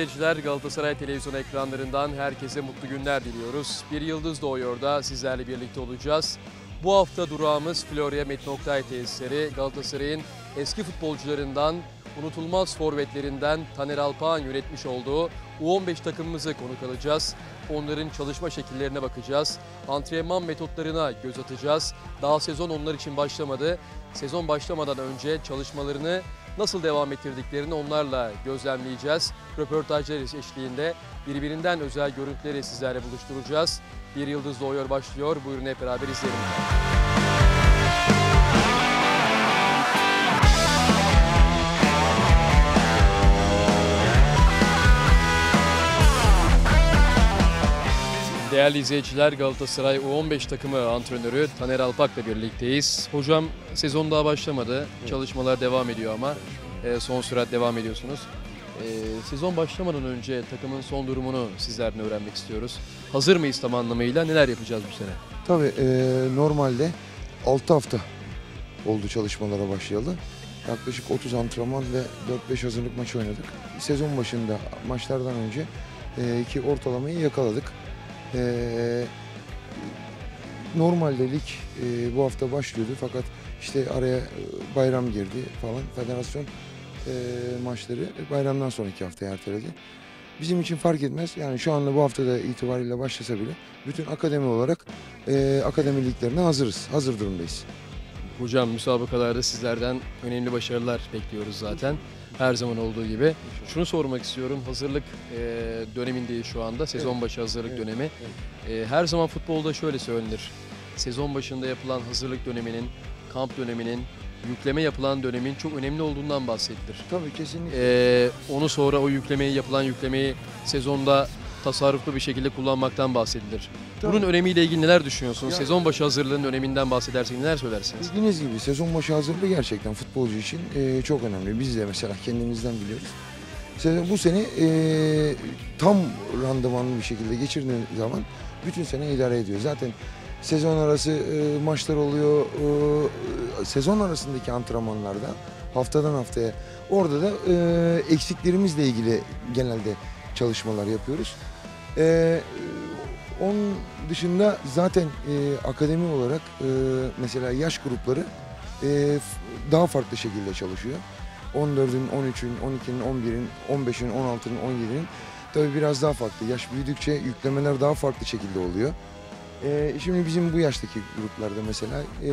izleyiciler, Galatasaray televizyon ekranlarından herkese mutlu günler diliyoruz. Bir Yıldız Doğuyor da sizlerle birlikte olacağız. Bu hafta durağımız Florya Metin Oktay tesisleri. Galatasaray'ın eski futbolcularından, unutulmaz forvetlerinden Taner Alpağan yönetmiş olduğu U15 takımımızı konuk alacağız. Onların çalışma şekillerine bakacağız. Antrenman metotlarına göz atacağız. Daha sezon onlar için başlamadı. Sezon başlamadan önce çalışmalarını nasıl devam ettirdiklerini onlarla gözlemleyeceğiz. Röportajlar eşliğinde birbirinden özel görüntüleri sizlerle buluşturacağız. Bir Yıldız Doğuyor başlıyor. Buyurun hep beraber izleyelim. Değerli izleyiciler Galatasaray U15 takımı antrenörü Taner Alpak'la birlikteyiz. Hocam sezon daha başlamadı. Çalışmalar devam ediyor ama e, son sürat devam ediyorsunuz. E, sezon başlamadan önce takımın son durumunu sizlerden öğrenmek istiyoruz. Hazır mıyız tam anlamıyla? Neler yapacağız bu sene? Tabii e, normalde 6 hafta oldu çalışmalara başlayalı. Yaklaşık 30 antrenman ve 4-5 hazırlık maçı oynadık. Sezon başında maçlardan önce e, iki ortalamayı yakaladık. E, normalde e, bu hafta başlıyordu fakat işte araya e, bayram girdi falan. Federasyon e, maçları bayramdan sonraki haftaya erteledi. Bizim için fark etmez. Yani şu anda bu haftada itibariyle başlasa bile bütün akademi olarak e, akademi hazırız. Hazır durumdayız. Hocam müsabakalarda sizlerden önemli başarılar bekliyoruz zaten. Her zaman olduğu gibi. Şunu sormak istiyorum. Hazırlık e, dönemindeyiz şu anda. Sezon başı hazırlık Evet, dönemi. E, her zaman futbolda şöyle söylenir. Sezon başında yapılan hazırlık döneminin, kamp döneminin, yükleme yapılan dönemin çok önemli olduğundan bahsedilir. Tabii kesinlikle. E, onu sonra o yüklemeyi, yapılan yüklemeyi sezonda tasarruflu bir şekilde kullanmaktan bahsedilir. Tabii. Bunun önemiyle ilgili neler düşünüyorsunuz? Ya- Sezon başı hazırlığının öneminden bahsedersek neler söylersiniz? Bildiğiniz gibi sezon başı hazırlığı gerçekten futbolcu için e, çok önemli. Biz de mesela kendimizden biliyoruz. Sezon, bu sene e, tam randımanlı bir şekilde geçirdiğin zaman bütün sene idare ediyor. Zaten sezon arası e, maçlar oluyor. E, sezon arasındaki antrenmanlarda haftadan haftaya orada da e, eksiklerimizle ilgili genelde çalışmalar yapıyoruz. E, onun dışında zaten e, akademi olarak e, mesela yaş grupları e, daha farklı şekilde çalışıyor. 14'ün, 13'ün, 12'nin, 11'in, 15'in, 16'nın, 17'nin tabii biraz daha farklı. Yaş büyüdükçe yüklemeler daha farklı şekilde oluyor. E, şimdi bizim bu yaştaki gruplarda mesela e,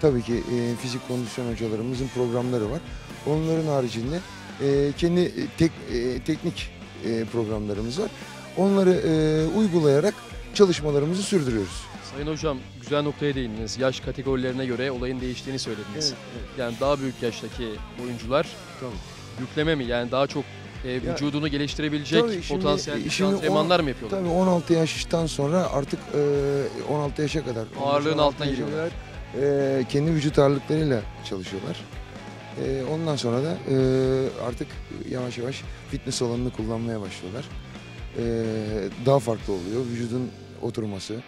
tabii ki e, fizik kondisyon hocalarımızın programları var. Onların haricinde e, kendi tek, e, teknik e, programlarımız var. Onları e, uygulayarak çalışmalarımızı sürdürüyoruz. Sayın Hocam güzel noktaya değindiniz. Yaş kategorilerine göre olayın değiştiğini söylediniz. Yani daha büyük yaştaki oyuncular Tamam. yükleme mi? Yani daha çok e, vücudunu geliştirebilecek Tabii şimdi- potansiyel şimdi antrenmanlar mı yapıyorlar? Tabii 16 yaştan sonra artık e, 16 yaşa kadar Ağırlığın 15-16 altına giriyorlar. e, kendi vücut ağırlıklarıyla çalışıyorlar. E, ondan sonra da e, artık yavaş yavaş fitness alanını kullanmaya başlıyorlar. E, daha farklı oluyor vücudun oturması.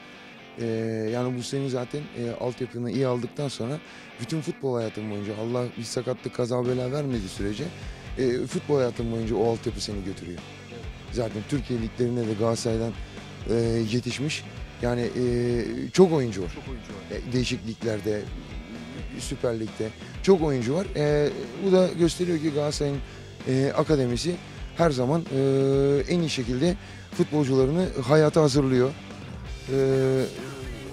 E, yani bu senin zaten e, altyapını iyi aldıktan sonra bütün futbol hayatın boyunca Allah bir sakatlık kaza bela vermediği sürece e, futbol hayatın boyunca o altyapı seni götürüyor. Zaten Türkiye liglerine de Galatasaray'dan e, yetişmiş. Yani e, çok oyuncu var. Çok oyuncu var. E, değişik liglerde, Süper Lig'de çok oyuncu var. E, bu da gösteriyor ki Galatasaray'ın e, akademisi her zaman e, en iyi şekilde futbolcularını hayata hazırlıyor. E,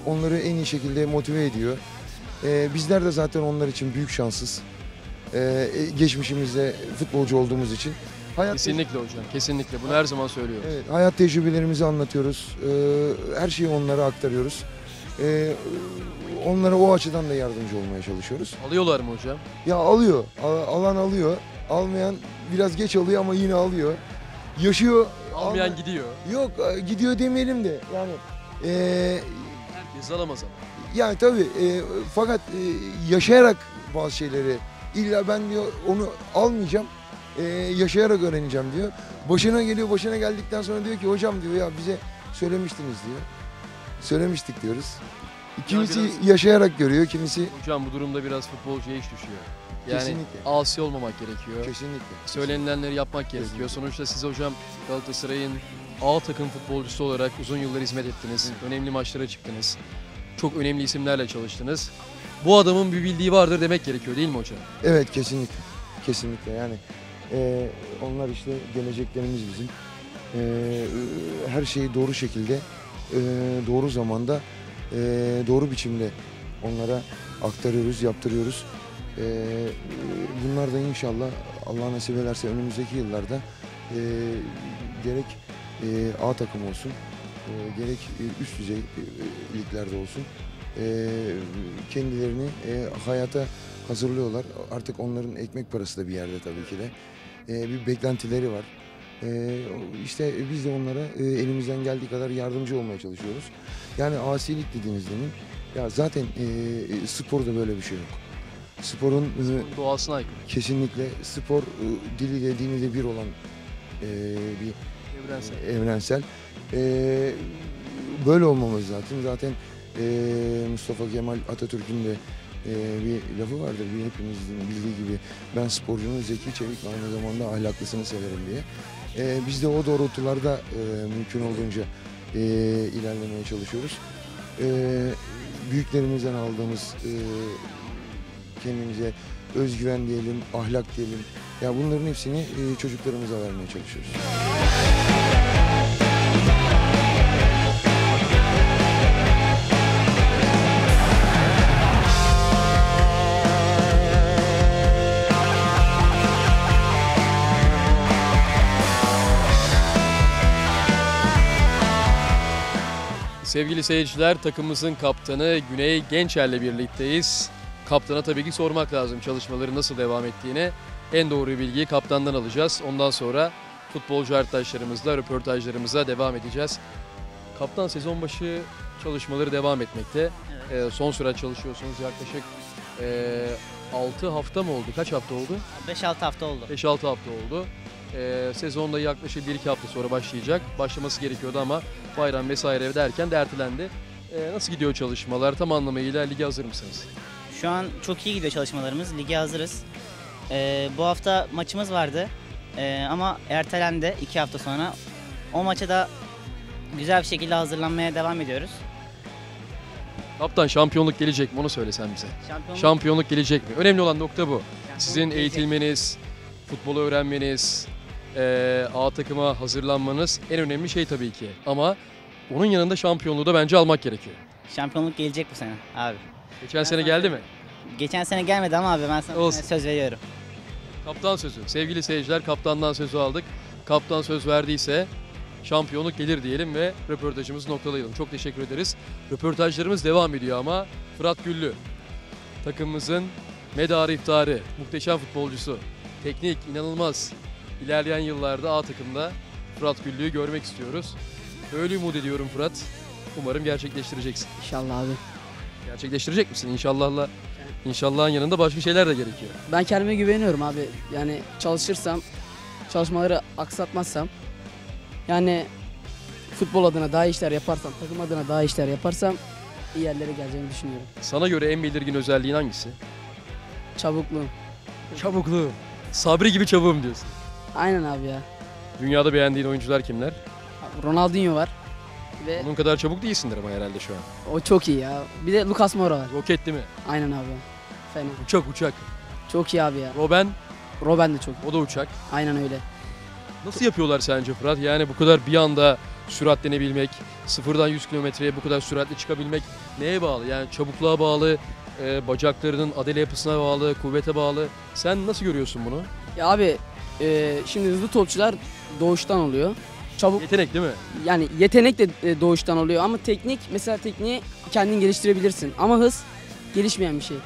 onları en iyi şekilde motive ediyor. E, bizler de zaten onlar için büyük şanssız. E, e, geçmişimizde futbolcu olduğumuz için. Hayat Kesinlikle hocam. Kesinlikle. Bunu her zaman söylüyoruz. Evet, hayat tecrübelerimizi anlatıyoruz. Ee, her şeyi onlara aktarıyoruz. Ee, onlara o açıdan da yardımcı olmaya çalışıyoruz. Alıyorlar mı hocam? Ya alıyor, al- alan alıyor. Almayan biraz geç alıyor ama yine alıyor. Yaşıyor. Almayan alma- gidiyor. Yok e, gidiyor demeyelim de yani. e, Herkes alamaz ama. yani tabii e, fakat e, yaşayarak bazı şeyleri illa ben diyor onu almayacağım. e, yaşayarak öğreneceğim diyor. Başına geliyor başına geldikten sonra diyor ki hocam diyor ya bize söylemiştiniz diyor. Söylemiştik diyoruz. Kimisi biraz- yaşayarak görüyor, kimisi Hocam bu durumda biraz futbolcuya iş düşüyor. Yani Kesinlikle. asi olmamak gerekiyor. Kesinlikle. Söylenilenleri yapmak gerekiyor. Kesinlikle. Sonuçta siz hocam Galatasaray'ın A takım futbolcusu olarak uzun yıllar hizmet ettiniz. Önemli maçlara çıktınız. Çok önemli isimlerle çalıştınız. Bu adamın bir bildiği vardır demek gerekiyor değil mi hocam? Evet kesinlikle. Kesinlikle yani e, onlar işte geleceklerimiz bizim. E, her şeyi doğru şekilde, e, doğru zamanda, e, doğru biçimde onlara aktarıyoruz, yaptırıyoruz. E, bunlar da inşallah Allah nasip ederse önümüzdeki yıllarda e, gerek e, A takım olsun, e, gerek e, üst düzey e, liglerde olsun e, kendilerini e, hayata hazırlıyorlar. Artık onların ekmek parası da bir yerde tabii ki de. E, bir beklentileri var. E, işte biz de onlara e, elimizden geldiği kadar yardımcı olmaya çalışıyoruz. Yani asilik dediğiniz demin ya zaten e, e, sporda böyle bir şey yok. Sporun e, Doğasına aykırı. kesinlikle spor e, diliyle diniyle bir olan e, bir Evrensel. evrensel. Ee, böyle olmamız zaten. Zaten ee, Mustafa Kemal Atatürk'ün de ee, bir lafı vardır. Bir hepimizin bildiği gibi ben sporcunun zeki, çevik ve aynı zamanda ahlaklısını severim diye. Ee, biz de o doğrultularda ee, mümkün olduğunca ee, ilerlemeye çalışıyoruz. Ee, büyüklerimizden aldığımız ee, kendimize özgüven diyelim, ahlak diyelim. Ya bunların hepsini ee, çocuklarımıza vermeye çalışıyoruz. Sevgili seyirciler, takımımızın kaptanı Güney Gençer'le birlikteyiz. Kaptana tabii ki sormak lazım çalışmaları nasıl devam ettiğini. En doğru bilgiyi kaptandan alacağız. Ondan sonra futbolcu arkadaşlarımızla röportajlarımıza devam edeceğiz. Kaptan sezon başı çalışmaları devam etmekte. Ee, son süre çalışıyorsunuz yaklaşık 6 hafta mı oldu? Kaç hafta oldu? 5-6 hafta oldu. 5-6 hafta oldu. Ee, sezonda yaklaşık 1-2 hafta sonra başlayacak. Başlaması gerekiyordu ama bayram vesaire derken de ertelendi. Ee, nasıl gidiyor çalışmalar? Tam anlamıyla lige hazır mısınız? Şu an çok iyi gidiyor çalışmalarımız. Lige hazırız. Ee, bu hafta maçımız vardı. Ee, ama ertelendi 2 hafta sonra. O maça da güzel bir şekilde hazırlanmaya devam ediyoruz. Kaptan şampiyonluk gelecek mi? Onu söylesen bize. Şampiyonluk, Şampiyonluk gelecek mi? Önemli olan nokta bu. Sizin gelecek. eğitilmeniz, futbolu öğrenmeniz, ee, A takıma hazırlanmanız en önemli şey tabii ki. Ama onun yanında şampiyonluğu da bence almak gerekiyor. Şampiyonluk gelecek bu sene abi. Geçen sene geldi mi? Geçen sene gelmedi ama abi ben sana Olsun. söz veriyorum. Kaptan sözü. Sevgili seyirciler kaptandan sözü aldık. Kaptan söz verdiyse şampiyonluk gelir diyelim ve röportajımızı noktalayalım. Çok teşekkür ederiz. Röportajlarımız devam ediyor ama Fırat Güllü takımımızın medarı iftarı, muhteşem futbolcusu, teknik, inanılmaz. İlerleyen yıllarda A takımda Fırat Güllü'yü görmek istiyoruz. Öyle umut ediyorum Fırat. Umarım gerçekleştireceksin. İnşallah abi. Gerçekleştirecek misin? İnşallahla. İnşallahın yanında başka şeyler de gerekiyor. Ben kendime güveniyorum abi. Yani çalışırsam, çalışmaları aksatmazsam, yani futbol adına daha iyi işler yaparsam, takım adına daha iyi işler yaparsam iyi yerlere geleceğimi düşünüyorum. Sana göre en belirgin özelliğin hangisi? Çabukluğum. Çabukluğum. Sabri gibi çabuğum diyorsun. Aynen abi ya. Dünyada beğendiğin oyuncular kimler? Ronaldinho var. Ve Onun kadar çabuk değilsindir ama herhalde şu an. o çok iyi ya. Bir de Lucas Moura var. Roket değil mi? Aynen abi. Fena. Uçak uçak. Çok iyi abi ya. Robben Robben de çok iyi. o da uçak. Aynen öyle. Nasıl yapıyorlar sence Fırat? Yani bu kadar bir anda süratlenebilmek, sıfırdan 100 kilometreye bu kadar süratli çıkabilmek neye bağlı? Yani çabukluğa bağlı, e, bacaklarının adele yapısına bağlı, kuvvete bağlı. Sen nasıl görüyorsun bunu? Ya abi e, şimdi hızlı topçular doğuştan oluyor. Çabuk Yetenek değil mi? yani yetenek de e, doğuştan oluyor ama teknik mesela tekniği kendin geliştirebilirsin ama hız gelişmeyen bir şey.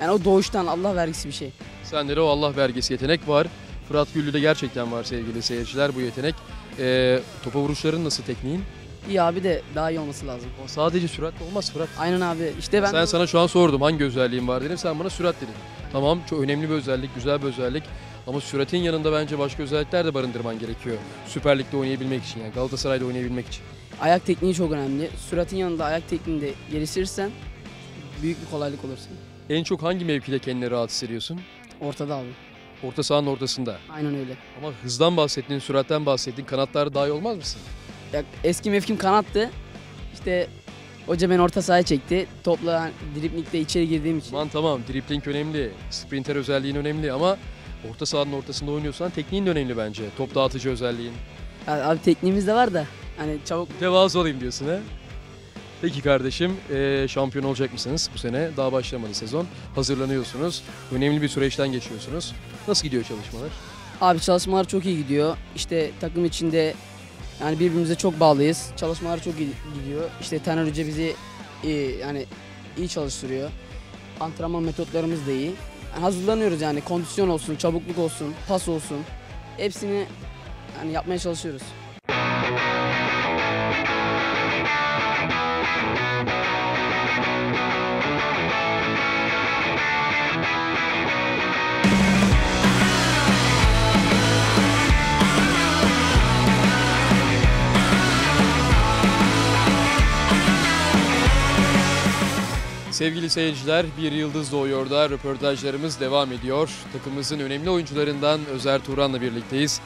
Yani o doğuştan Allah vergisi bir şey. Sende de o Allah vergisi yetenek var. Fırat Güllü'de gerçekten var sevgili seyirciler bu yetenek. E, topa vuruşların nasıl tekniğin? İyi abi de daha iyi olması lazım. O sadece süratle olmaz Fırat. Aynen abi. İşte ben Sen sana şu an sordum hangi özelliğin var dedim. Sen bana sürat dedin. Tamam çok önemli bir özellik, güzel bir özellik. Ama süratin yanında bence başka özellikler de barındırman gerekiyor. Süper Lig'de oynayabilmek için yani Galatasaray'da oynayabilmek için. ayak tekniği çok önemli. Süratin yanında ayak tekniğini de geliştirirsen büyük bir kolaylık olursun. En çok hangi mevkide kendini rahat hissediyorsun? Ortada abi. Orta sahanın ortasında. Aynen öyle. Ama hızdan bahsettin, süratten bahsettin. Kanatlarda daha iyi olmaz mısın? Ya, eski mevkim kanattı. İşte hoca beni orta sahaya çekti. Topla driplikte içeri girdiğim için. Aman tamam, dripling önemli, sprinter özelliğin önemli ama orta sahanın ortasında oynuyorsan tekniğin de önemli bence. Top dağıtıcı özelliğin. Ya, abi tekniğimiz de var da hani çabuk Mütevazı olayım diyorsun ha? Peki kardeşim, eee, şampiyon olacak mısınız bu sene? Daha başlamadı sezon. Hazırlanıyorsunuz. Önemli bir süreçten geçiyorsunuz. Nasıl gidiyor çalışmalar? Abi çalışmalar çok iyi gidiyor. İşte takım içinde yani birbirimize çok bağlıyız. Çalışmalar çok iyi gidiyor. İşte Taner Hoca bizi iyi, yani iyi çalıştırıyor. Antrenman metotlarımız da iyi. Hazırlanıyoruz yani kondisyon olsun, çabukluk olsun, pas olsun. Hepsini yani yapmaya çalışıyoruz. Sevgili seyirciler, Bir Yıldız Doğuyor da röportajlarımız devam ediyor. Takımımızın önemli oyuncularından Özer Turan'la birlikteyiz.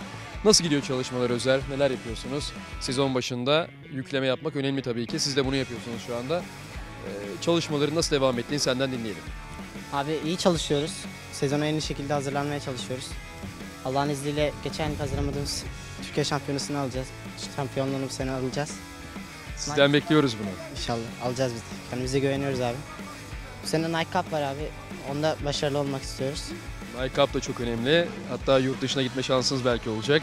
Nasıl gidiyor çalışmalar Özer? Neler yapıyorsunuz? Sezon başında yükleme yapmak önemli tabii ki. Siz de bunu yapıyorsunuz şu anda. Ee, çalışmaların nasıl devam ettiğini senden dinleyelim. Abi iyi çalışıyoruz. Sezona en iyi şekilde hazırlanmaya çalışıyoruz. Allah'ın izniyle geçen yıl hazırlamadığımız Türkiye şampiyonasını alacağız. Şampiyonluğunu bu sene alacağız. Sizden bekliyoruz bunu. İnşallah alacağız biz de. Kendimize güveniyoruz abi. Bu sene Nike Cup var abi. Onda başarılı olmak istiyoruz. Nike Cup da çok önemli. Hatta yurt dışına gitme şansınız belki olacak.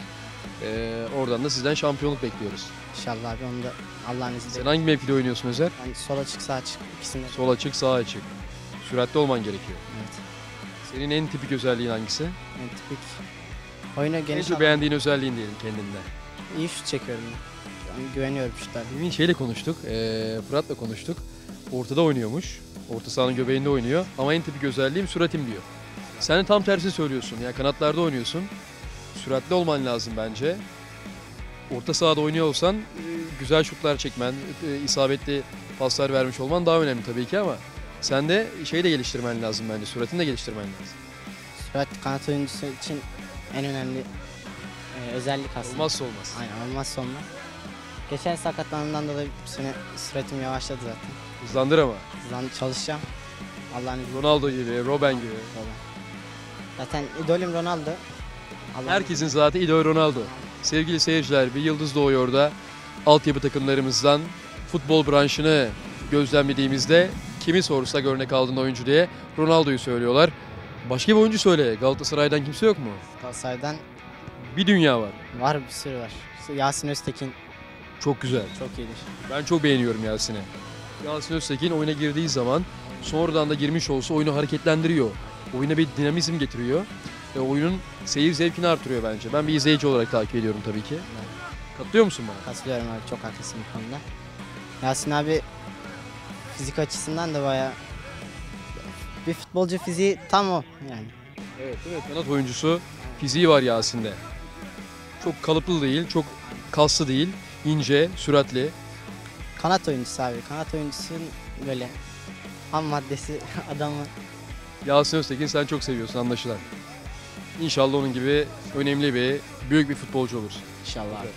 Ee, oradan da sizden şampiyonluk bekliyoruz. İnşallah abi onu da Allah'ın izniyle. Sen hangi mevkide oynuyorsun Özer? Yani sol açık sağ açık ikisinde. Sol açık, sağ açık. Süratli olman gerekiyor. Evet. Senin en tipik özelliğin hangisi? Yani tipik. Oyunu En geniş çok alan- beğendiğin özelliğin diyelim kendinden. İyi şut çekiyorum ben. Güveniyorum şutlara. Demin şeyle konuştuk, eee, Fırat'la konuştuk. Ortada oynuyormuş. Orta sahanın göbeğinde oynuyor. Ama en tipik özelliğim süratim diyor. Sen de tam tersi söylüyorsun. Yani kanatlarda oynuyorsun. Süratli olman lazım bence. Orta sahada oynuyor olsan e, güzel şutlar çekmen, e, isabetli paslar vermiş olman daha önemli tabii ki ama sen de şeyi de geliştirmen lazım bence. Süratini de geliştirmen lazım. Sürat kanat oyuncusu için en önemli e, özellik aslında. Olmazsa olmaz. Aynen olmazsa olmaz. Geçen sakatlandığımdan dolayı bu sene süratim yavaşladı zaten. Hızlandır ama. Hızlan çalışacağım. Allah'ın izniyle. Ronaldo gibi, Robben gibi. Baba. Zaten idolüm Ronaldo. Allah'ın Herkesin zaten idol Ronaldo. Sevgili seyirciler bir yıldız doğuyor da altyapı takımlarımızdan futbol branşını gözlemlediğimizde kimi sorsak örnek aldığın oyuncu diye Ronaldo'yu söylüyorlar. Başka bir oyuncu söyle. Galatasaray'dan kimse yok mu? Galatasaray'dan Bir dünya var. var bir sürü var. Yasin Öztekin Çok güzel. çok iyidir. Ben çok beğeniyorum Yasin'i. Yasin Öztekin oyuna girdiği zaman sonradan da girmiş olsa oyunu hareketlendiriyor. Oyuna bir dinamizm getiriyor. Ve oyunun seyir zevkini artırıyor bence. Ben bir izleyici olarak takip ediyorum tabii ki. Katılıyor musun bana? Katılıyorum abi çok haklısın bu konuda. Yasin abi fizik açısından da bayağı bir futbolcu fiziği tam o yani. Evet, evet. Kanat oyuncusu fiziği var Yasin'de. Çok kalıplı değil, çok kaslı değil. İnce, süratli. Kanat oyuncusu abi. Kanat oyuncusunun böyle ham maddesi adamı. Yasin Öztekin sen çok seviyorsun anlaşılan. İnşallah onun gibi önemli bir, büyük bir futbolcu olursun. İnşallah abi.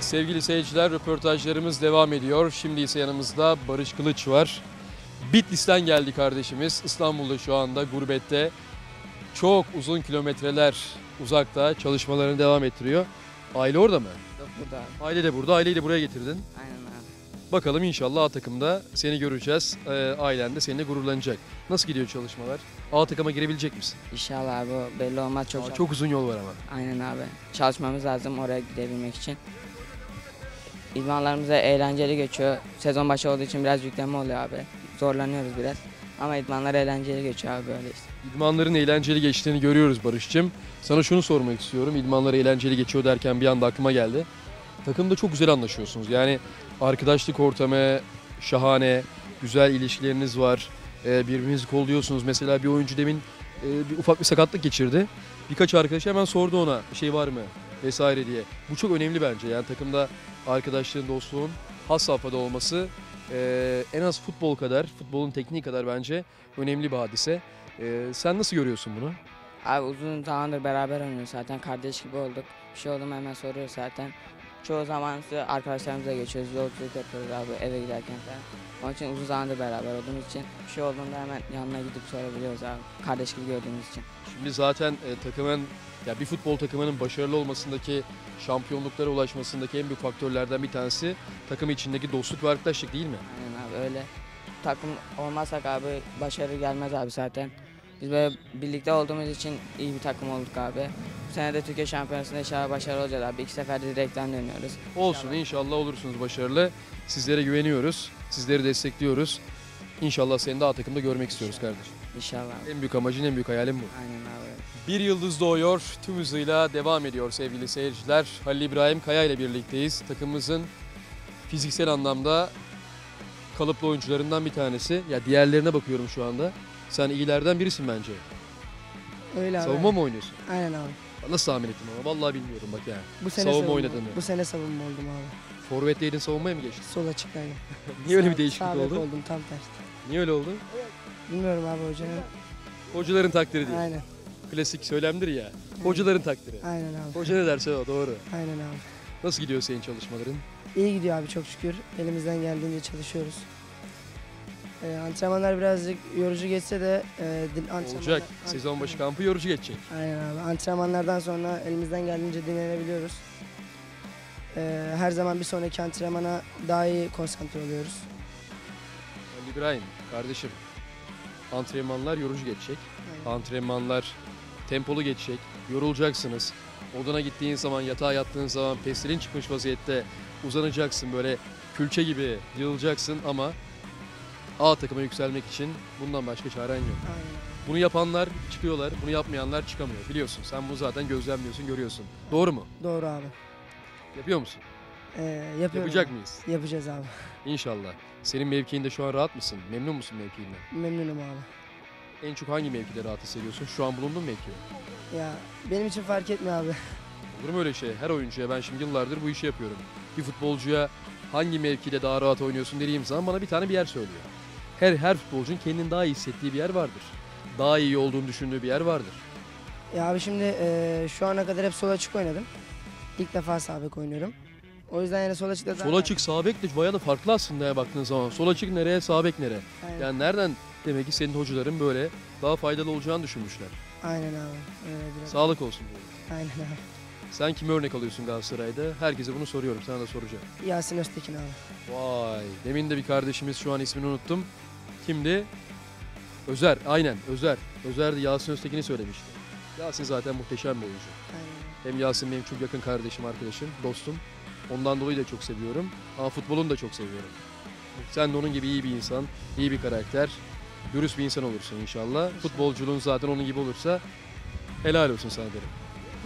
Sevgili seyirciler röportajlarımız devam ediyor. Şimdi ise yanımızda Barış Kılıç var. Bitlis'ten geldi kardeşimiz. İstanbul'da şu anda gurbette. Çok uzun kilometreler uzakta çalışmalarını devam ettiriyor. Aile orada mı? Burada Aile de burada. Aileyi de buraya getirdin. Aynen abi. Bakalım inşallah A takımda seni göreceğiz. Ee, ailen de seninle gururlanacak. Nasıl gidiyor çalışmalar? A takıma girebilecek misin? İnşallah abi o belli olmaz çok. Aa, çok uzun yol var ama. Aynen abi. Çalışmamız lazım oraya gidebilmek için. İdmanlarımız da eğlenceli geçiyor. Sezon başı olduğu için biraz yükleme oluyor abi. Zorlanıyoruz biraz. Ama idmanlar eğlenceli geçiyor abi böyle işte. İdmanların eğlenceli geçtiğini görüyoruz Barış'cığım. Sana şunu sormak istiyorum. İdmanlar eğlenceli geçiyor derken bir anda aklıma geldi. Takımda çok güzel anlaşıyorsunuz. Yani arkadaşlık ortamı şahane, güzel ilişkileriniz var. Ee, birbirinizi kolluyorsunuz. Mesela bir oyuncu demin e, bir ufak bir sakatlık geçirdi. Birkaç arkadaş hemen sordu ona bir şey var mı vesaire diye. Bu çok önemli bence. Yani takımda arkadaşlığın, dostluğun has safhada olması e, en az futbol kadar, futbolun tekniği kadar bence önemli bir hadise. E, sen nasıl görüyorsun bunu? Abi uzun zamandır beraber oynuyoruz zaten kardeş gibi olduk. Bir şey oldu mu hemen soruyoruz zaten. Çoğu zaman ise arkadaşlarımızla geçiyoruz, yolculuk yapıyoruz abi eve giderken falan. Onun için uzun zamandır beraber olduğumuz için bir şey olduğunda hemen yanına gidip sorabiliyoruz abi. Kardeş gibi gördüğümüz için. Şimdi zaten e, takımın, ya bir futbol takımının başarılı olmasındaki, şampiyonluklara ulaşmasındaki en büyük faktörlerden bir tanesi takım içindeki dostluk ve arkadaşlık değil mi? Aynen abi öyle. Takım olmazsak abi başarı gelmez abi zaten. Biz böyle birlikte olduğumuz için iyi bir takım olduk abi. Sene de Türkiye Şampiyonası'nda inşallah başarılı olacağız abi. İki seferde direkten dönüyoruz. Olsun inşallah olursunuz başarılı. Sizlere güveniyoruz, sizleri destekliyoruz. İnşallah seni de A takımda görmek istiyoruz kardeşim. İnşallah. abi. En büyük amacın, en büyük hayalin bu. Aynen abi. Bir yıldız doğuyor, tüm hızıyla devam ediyor sevgili seyirciler. Halil İbrahim Kaya ile birlikteyiz. Takımımızın fiziksel anlamda kalıplı oyuncularından bir tanesi. Ya diğerlerine bakıyorum şu anda. Sen iyilerden birisin bence. Öyle abi. Savunma mı oynuyorsun? Aynen abi. Nasıl tahmin ettim ama vallahi bilmiyorum bak yani. Bu sene Savunma mı? Bu sene savunma oldum abi. Forvetleydin savunmaya mı geçtin? Sol açıktaydım. Niye öyle bir değişiklik sağ oldu? oldum tam tersi. Niye öyle oldu? Bilmiyorum abi hocanın. Hocaların takdiri değil. Aynen. Klasik söylemdir ya. Hocaların takdiri. Aynen abi. Hoca ne derse o doğru. Aynen abi. Nasıl gidiyor senin çalışmaların? İyi gidiyor abi çok şükür. Elimizden geldiğince çalışıyoruz. Ee, antrenmanlar birazcık yorucu geçse de e, antrenmanlar, Olacak. Sezon başı kampı yorucu geçecek. Aynen abi. Antrenmanlardan sonra elimizden geldiğince dinlenebiliyoruz. Ee, her zaman bir sonraki antrenmana daha iyi konsantre oluyoruz. Ali İbrahim kardeşim antrenmanlar yorucu geçecek. Aynen. Antrenmanlar tempolu geçecek. Yorulacaksınız. Odana gittiğin zaman yatağa yattığın zaman pestilin çıkmış vaziyette uzanacaksın böyle külçe gibi yığılacaksın ama A takıma yükselmek için bundan başka çaren yok. Aynen. Bunu yapanlar çıkıyorlar, bunu yapmayanlar çıkamıyor. Biliyorsun sen bunu zaten gözlemliyorsun, görüyorsun. Doğru mu? Doğru abi. Yapıyor musun? Ee, yapıyorum Yapacak abi. mıyız? Yapacağız abi. İnşallah. Senin mevkiinde şu an rahat mısın? Memnun musun mevkiinden? Memnunum abi. En çok hangi mevkide rahat hissediyorsun? Şu an bulunduğun mevki. mi? Ya benim için fark etmiyor abi. Olur mu öyle şey? Her oyuncuya ben şimdi yıllardır bu işi yapıyorum. Bir futbolcuya hangi mevkide daha rahat oynuyorsun dediğim zaman bana bir tane bir yer söylüyor. Her her futbolcunun kendini daha iyi hissettiği bir yer vardır. Daha iyi olduğunu düşündüğü bir yer vardır. Ya abi şimdi eee, şu ana kadar hep sol açık oynadım. İlk defa sağ bek oynuyorum. O yüzden yani sol açıkta Sol açık sağ bek de bayağı da farklı aslında ya baktığın zaman. Sol açık nereye, sağ bek nereye? Aynen, Yani nereden demek ki senin hocaların böyle daha faydalı olacağını düşünmüşler. aynen abi. Öyle biraz. Sağlık olsun diyorum. Aynen abi. Sen kimi örnek alıyorsun Galatasaray'da? Herkese bunu soruyorum. Sana da soracağım. Yasin Öztekin abi. Vay. Demin de bir kardeşimiz şu an ismini unuttum. Kimdi? Özer. Aynen Özer. Özer de Yasin Öztekin'i söylemişti. Yasin zaten muhteşem bir oyuncu. Aynen. Hem Yasin benim çok yakın kardeşim, arkadaşım, dostum. Ondan dolayı da çok seviyorum. Ama futbolunu da çok seviyorum. Sen de onun gibi iyi bir insan, iyi bir karakter, dürüst bir insan olursun inşallah. Futbolculuğun zaten onun gibi olursa helal olsun sana derim.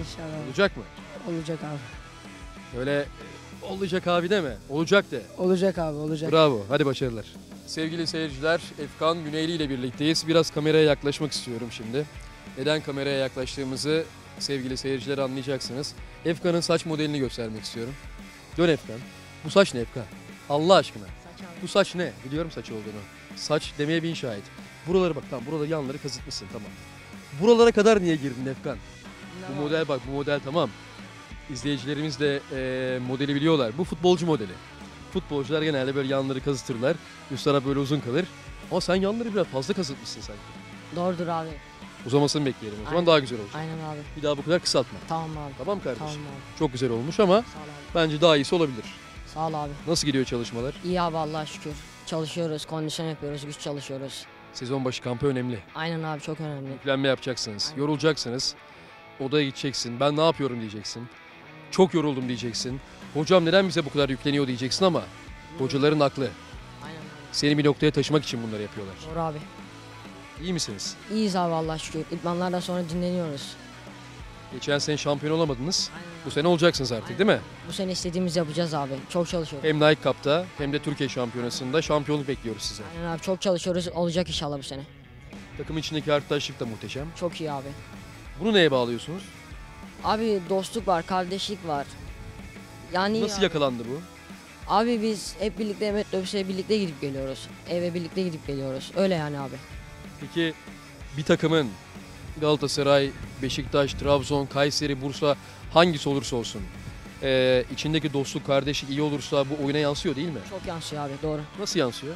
İnşallah Olacak mı? olacak abi. Öyle e, olacak abi deme. Olacak de. Olacak abi olacak. Bravo. Hadi başarılar. Sevgili seyirciler, Efkan Güneyli ile birlikteyiz. Biraz kameraya yaklaşmak istiyorum şimdi. Neden kameraya yaklaştığımızı sevgili seyirciler anlayacaksınız. Efkan'ın saç modelini göstermek istiyorum. Dön Efkan. Bu saç ne Efkan? Allah aşkına. Bu saç ne? Biliyorum saç olduğunu. Saç demeye bin şahit. Buraları bak tamam buraları yanları kazıtmışsın tamam. Buralara kadar niye girdin Efkan? Bu model bak bu model tamam. İzleyicilerimiz de eee, modeli biliyorlar. Bu futbolcu modeli. Futbolcular genelde böyle yanları kazıtırlar. Üst taraf böyle uzun kalır. Ama sen yanları biraz fazla kazıtmışsın sanki. Doğrudur abi. Uzamasını bekleyelim o zaman Aynen. daha güzel olacak. Aynen abi. Bir daha bu kadar kısaltma. Tamam abi. Tamam kardeşim. Tamam abi. Çok güzel olmuş ama Sağ ol abi. bence daha iyisi olabilir. Sağ ol abi. Nasıl gidiyor çalışmalar? İyi abi Allah'a şükür. Çalışıyoruz, kondisyon yapıyoruz, güç çalışıyoruz. Sezon başı kampı önemli. Aynen abi çok önemli. Yüklenme yapacaksınız. Aynen. Yorulacaksınız. Odaya gideceksin. Ben ne yapıyorum diyeceksin. Çok yoruldum diyeceksin. Hocam neden bize bu kadar yükleniyor diyeceksin ama hocaların aklı. Aynen. Seni bir noktaya taşımak için bunları yapıyorlar. Doğru abi. İyi misiniz? İyiyiz abi Allah'a şükür. İdmanlardan sonra dinleniyoruz. Geçen sene şampiyon olamadınız. Aynen Bu sene olacaksınız artık değil mi? Bu sene istediğimizi yapacağız abi. Çok çalışıyoruz. Hem Nike Cup'ta hem de Türkiye Şampiyonası'nda şampiyonluk bekliyoruz size. Aynen abi çok çalışıyoruz. Olacak inşallah bu sene. Takım içindeki arkadaşlık da muhteşem. Çok iyi abi. Bunu neye bağlıyorsunuz? Abi dostluk var, kardeşlik var. Yani Nasıl yakalandı bu? abi biz hep birlikte metrobüse birlikte gidip geliyoruz. Eve birlikte gidip geliyoruz. Öyle yani abi. Peki bir takımın Galatasaray, Beşiktaş, Trabzon, Kayseri, Bursa hangisi olursa olsun ee, içindeki dostluk, kardeşlik iyi olursa bu oyuna yansıyor değil mi? Çok yansıyor abi doğru. Nasıl yansıyor?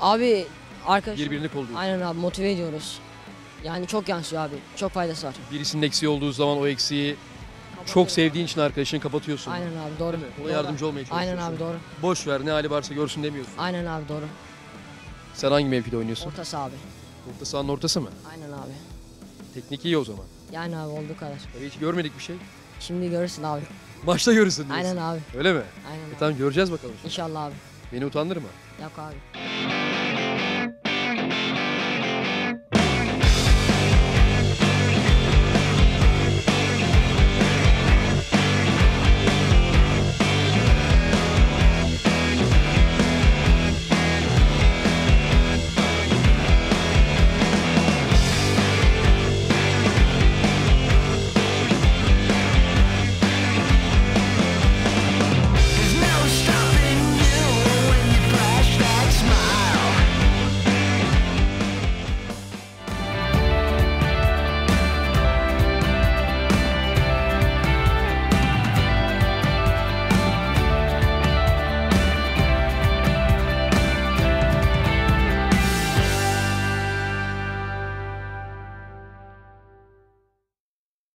Abi arkadaş Birbirini kolluyor. Aynen abi motive ediyoruz. Yani çok yansıyor abi. Çok faydası var. Birisinin eksiği olduğu zaman o eksiği çok sevdiğin için arkadaşını kapatıyorsun. Aynen abi doğru. Değil mi? Ona Doğru. yardımcı olmaya çalışıyorsun. Aynen abi doğru. Boş ver ne hali varsa görsün demiyorsun. Aynen abi doğru. Sen hangi mevkide oynuyorsun? Ortası abi. Orta sahanın ortası mı? Aynen abi. Teknik iyi o zaman. Yani abi olduğu kadar. Tabii hiç görmedik bir şey. Şimdi görürsün abi. Maçta görürsün diyorsun. Aynen abi. Öyle mi? Aynen E abi. tamam göreceğiz bakalım. şimdi. İnşallah abi. Beni utandırma. Yok abi.